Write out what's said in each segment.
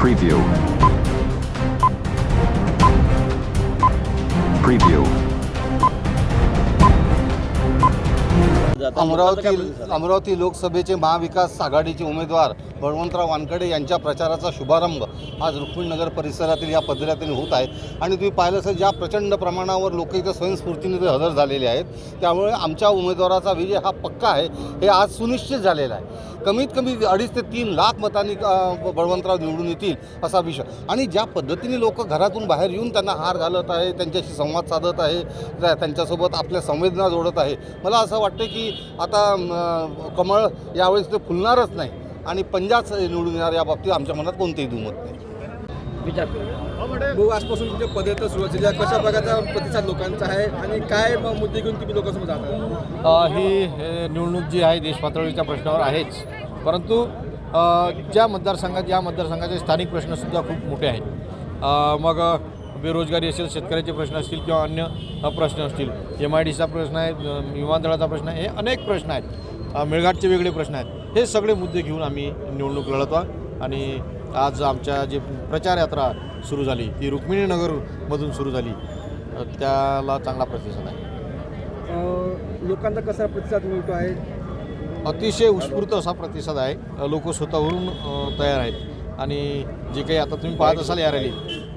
Preview. Preview. Amravati Amravati लोकसभेचे महाविकास आघाडीचे उमेदवार बळवंतराव वानकडे यांच्या प्रचाराचा शुभारंभ आज रुक्मिणनगर परिसरातील या पद्धतीने होत आहे आणि तुम्ही पाहिलं असेल ज्या प्रचंड प्रमाणावर लोक इथं स्वयंस्फूर्तीने ते हजर झालेले आहेत त्यामुळे आमच्या उमेदवाराचा विजय हा पक्का आहे हे आज सुनिश्चित झालेला आहे कमीत कमी अडीच ते तीन लाख मतांनी बळवंतराव निवडून येतील असा विषय आणि ज्या पद्धतीने लोक घरातून बाहेर येऊन त्यांना हार घालत आहे त्यांच्याशी संवाद साधत आहे त्या- त्यांच्यासोबत आपल्या संवेदना जोडत आहे मला असं वाटतं की आता कमळ यावेळेस ते फुलणारच नाही. आणि पंजाच निवडून येणार या बाबतीत आमच्या मनात कोणतेही दुमत नाही. भाऊ आजपासून तुमच्या पदयात्रा सुरू झाली. आहे. कशा प्रकारचा प्रतिसाद लोकांचा आहे आणि काय मुद्दे घेऊन तुम्ही लोकांसमोर जाता अ, ही हे, निवडणूक जी आहे देशपातळीच्या प्रश्नावर आहेच. परंतु ज्या मतदारसंघात या मतदारसंघाचे स्थानिक प्रश्नसुद्धा खूप मोठे आहेत. मग बेरोजगारी असेल शेतकऱ्याचे प्रश्न असतील किंवा अन्य प्रश्न असतील. एम आय डीचा प्रश्न आहे विमानतळाचा प्रश्न आहे हे अनेक प्रश्न आहेत. मेळघाटचे वेगळे प्रश्न आहेत. हे सगळे मुद्दे घेऊन आम्ही निवडणूक लढतो आहे. आणि आज आमच्या जे प्रचार यात्रा सुरू झाली ती रुक्मिणीनगरमधून सुरू झाली. त्याला चांगला प्रतिसाद आहे. लोकांचा कसा प्रतिसाद मिळतो आहे? अतिशय उत्स्फूर्त असा प्रतिसाद आहे. लोक स्वतःहून तयार आहेत. आणि जे काही आता तुम्ही पाहत असाल या रॅली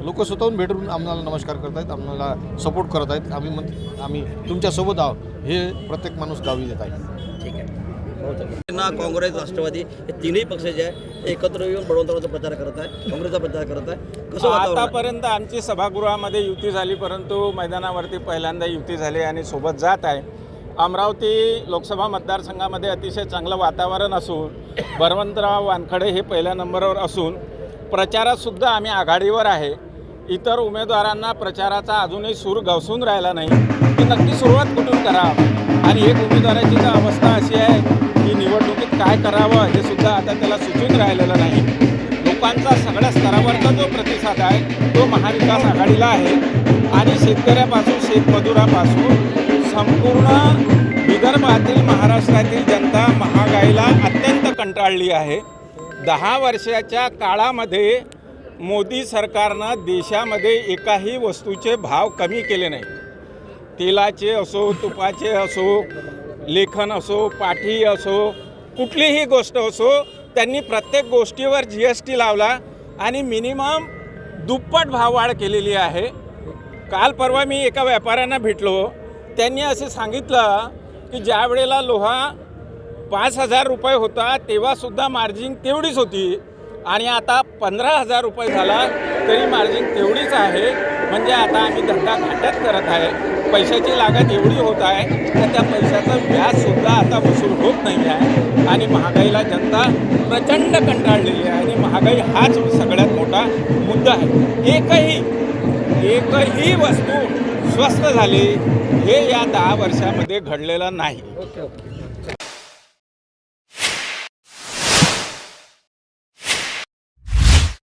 लोक स्वतःहून भेटून आम्हाला नमस्कार करत आहेत आम्हाला सपोर्ट करत आहेत. आम्ही मग आम्ही तुमच्यासोबत आहोत. हे प्रत्येक माणूस गावी देत आहे. शिवसेना काँग्रेस राष्ट्रवादी हे तिन्ही पक्ष जे आहे एकत्र येऊन बळवंतरावाचा प्रचार करत आहे काँग्रेसचा प्रचार करत आहे. कसं आतापर्यंत आमची सभागृहामध्ये युती झाली परंतु मैदानावरती पहिल्यांदा युती झाली आणि सोबत जात आहे. अमरावती लोकसभा मतदारसंघामध्ये अतिशय चांगलं वातावरण असून बळवंतराव वानखडे हे पहिल्या नंबरवर असून प्रचारातसुद्धा आम्ही आघाडीवर आहे. इतर उमेदवारांना प्रचाराचा अजूनही सूर गवसून राहिला नाही. की नक्की सुरुवात कुठून करावं? आणि एक उमेदवाराची तर अवस्था अशी आहे की निवडणुकीत काय करावं हे सुद्धा आता त्याला सुचून राहिलेलं नाही. लोकांचा सगळ्या स्तरावरचा जो प्रतिसाद आहे तो महाविकास आघाडीला आहे. आणि शेतकऱ्यापासून शेतमजुरापासून संपूर्ण विदर्भातील महाराष्ट्रातील जनता महागाईला अत्यंत कंटाळली आहे. दहा वर्षाच्या काळामध्ये मोदी सरकारनं देशामध्ये एकाही वस्तूचे भाव कमी केले नाही तेलाचे असो तुपाचे असो लेखन असो पाठी असो कुठलीही गोष्ट असो त्यांनी प्रत्येक गोष्टीवर जी एस टी लावला आणि मिनिमम दुप्पट भाववाढ केलेली आहे. काल परवा मी एका व्यापाऱ्यांना भेटलो. त्यांनी असे सांगितलं की ज्या वेळेला लोहा पाच हजार रुपये होता तेव्हासुद्धा मार्जिन तेवढीच होती. आणि आता पंधरा हजार रुपये झाला तरी मार्जिन तेवढीच आहे. म्हणजे आता आम्ही धंदा घाटत करत आहे. पैशाची लागत एवढी होत आहे तर त्या पैशाचं व्याजसुद्धा आता वसूल होत नाही आहे. आणि महागाईला जनता प्रचंड कंटाळलेली आहे आणि महागाई हाच सगळ्यात मोठा मुद्दा आहे. एकही एकही वस्तू स्वस्त झाली हे या दहा वर्षामध्ये घडलेलं नाही. Okay okay.